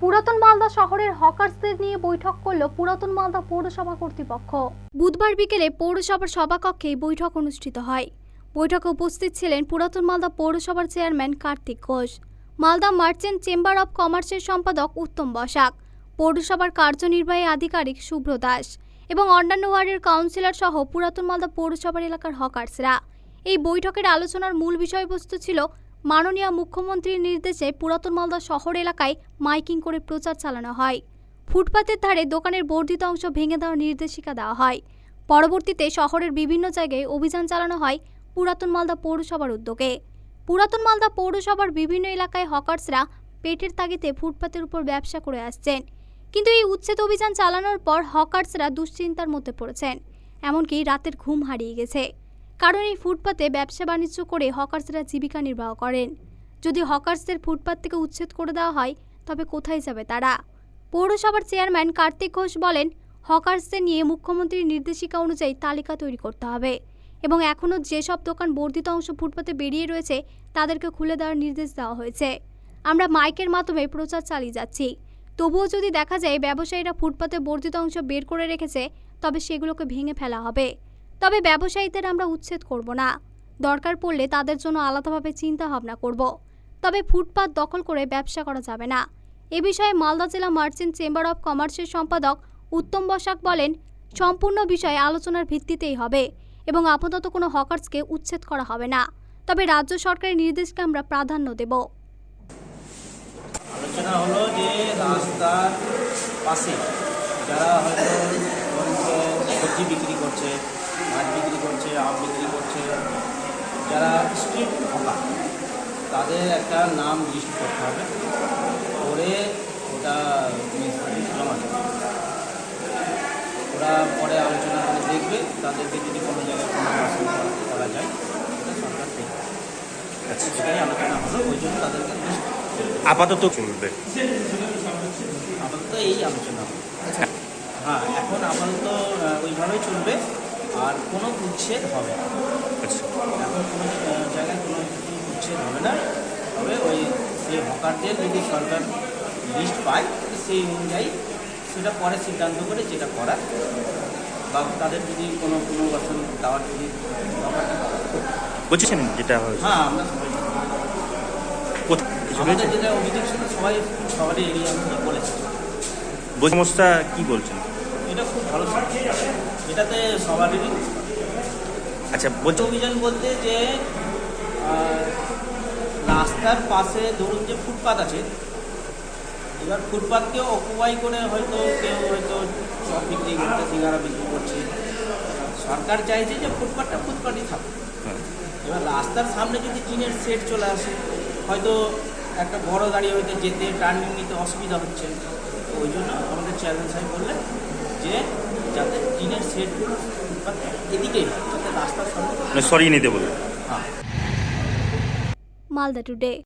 পুরাতন মালদা শহরের হকার্সদের নিয়ে বৈঠক করল পুরাতন মালদা পৌরসভা কর্তৃপক্ষ। বুধবার বিকেলে পৌরসভার সভাকক্ষে বৈঠক অনুষ্ঠিত হয়। বৈঠকে উপস্থিত ছিলেন পুরাতন মালদা পৌরসভার chairman Kartik Ghosh, Malda merchant chamber of কমার্সের সম্পাদক উত্তম বসাক, পৌরসভার কার্যনির্বাহী আধিকারিক শুভ্র দাস এবং অন্যান্য ওয়ার্ডের কাউন্সিলর সহ পুরাতন মালদা পৌরসভার এলাকার হকার্সরা। এই বৈঠকের আলোচনার মূল বিষয়বস্তু ছিল মাননীয় মুখ্যমন্ত্রীর নির্দেশে পুরাতন মালদা শহর এলাকায় মাইকিং করে প্রচার চালানো হয়। ফুটপাতের ধারে দোকানের বর্ধিত অংশ ভেঙে দেওয়ার নির্দেশিকা দেওয়া হয়। পরবর্তীতে শহরের বিভিন্ন জায়গায় অভিযান চালানো হয় পুরাতন মালদা পৌরসভার উদ্যোগে। পুরাতন মালদা পৌরসভার বিভিন্ন এলাকায় হকার্সরা পেটের তাগিদে ফুটপাতের উপর ব্যবসা করে আসছেন। কিন্তু এই উচ্ছেদ অভিযান চালানোর পর হকার্সরা দুশ্চিন্তার মধ্যে পড়েছেন। এমনকি রাতের ঘুম হারিয়ে গেছে। কারণ এই ফুটপাতে ব্যবসা বাণিজ্য করে হকার্সরা জীবিকা নির্বাহ করেন। যদি হকার্সদের ফুটপাত থেকে উচ্ছেদ করে দেওয়া হয়, তবে কোথায় যাবে তারা? পৌরসভার চেয়ারম্যান কার্তিক ঘোষ বলেন, হকার্সদের নিয়ে মুখ্যমন্ত্রীর নির্দেশিকা অনুযায়ী তালিকা তৈরি করতে হবে এবং এখনও যেসব দোকান বর্ধিত অংশ ফুটপাতে বেরিয়ে রয়েছে, তাদেরকে খুলে দেওয়ার নির্দেশ দেওয়া হয়েছে। আমরা মাইকের মাধ্যমে প্রচার চালিয়ে যাচ্ছি। তবুও যদি দেখা যায় ব্যবসায়ীরা ফুটপাতে বর্ধিত অংশ বের করে রেখেছে, তবে সেগুলোকে ভেঙে ফেলা হবে। তবে ব্যবসায়ীদের আমরা উচ্ছেদ করব না। দরকার পড়লে তাদের জন্য আলাদাভাবে চিন্তা ভাবনা করব। তবে ফুটপাত দখল করে ব্যবসা করা যাবে না। এ বিষয়ে মালদা জেলা মার্চেন্ট চেম্বার অব কমার্সের সম্পাদক উত্তম বসাক বলেন, সম্পূর্ণ বিষয়ে আলোচনার ভিত্তিতেই হবে এবং আপাতত কোনো হকার্সকে উচ্ছেদ করা হবে না। তবে রাজ্য সরকারের নির্দেশকে আমরা প্রাধান্য দেব। আলোচনা হলো যে রাস্তার পাশে যারা হয়তো সবজি বিক্রি করছে মাছ বিক্রি করছে আম বিক্রি করছে। যারা স্ট্রিট হকার তাদের একটা নাম লিস্ট করতে হবে। করে ওটা ওরা পরে আলোচনা করে দেখবে তাদেরকে যদি কোনো জায়গায় কোনো করা যায় সেটা সরকার দেখবে। আচ্ছা। সেটাই আলোচনা হলো ওই জন্য তাদেরকে আপাতত চলবে আপাতত এই আলোচনা হ্যাঁ এখন আপাতত ওইভাবেই চলবে। আর কোনো উচ্ছেদ হবে না। আচ্ছা। এখন কোনো জায়গায় কোনো উচ্ছেদ হবে না। তবে ওই যে হকারদের যদি সরকার লিস্ট পায় সেই অনুযায়ী সেটা পরে সিদ্ধান্ত করে যেটা করার বা তাদের যদি কোনো পুনর্বাসন দেওয়ার যদি বুঝেছেন যেটা হ্যাঁ আমরা আমাদের যেটা অভিযোগ ছিল সবাই সবারই মধ্যে বলেছে। সমস্যা কি বলছেন? এটা খুব ভালো এটাতে সবারই আচ্ছা বলছে। অভিযান বলতে যে রাস্তার পাশে ধরুন যে ফুটপাত আছে এবার ফুটপাতকে অকুপাই করে হয়তো কেউ হয়তো চপ বিক্রি করছে সিঙ্গারা বিক্রি করছে। সরকার চাইছে যে ফুটপাতটা ফুটপাতই থাকুক হ্যাঁ। এবার রাস্তার সামনে যদি টিনের সেট চলে আসে হয়তো একটা বড় গাড়ি হয়তো যেতে টার্নিং নিতে অসুবিধা হচ্ছে। ওই জন্য আমাদের চেয়ারম্যান সাহেব বললেন যে যাতে টিনের সেটগুলো ফুটপাত এদিকেই হয় যাতে রাস্তার সামনে মানে সরিয়ে নিতে বলব হ্যাঁ। মালদা টুডে।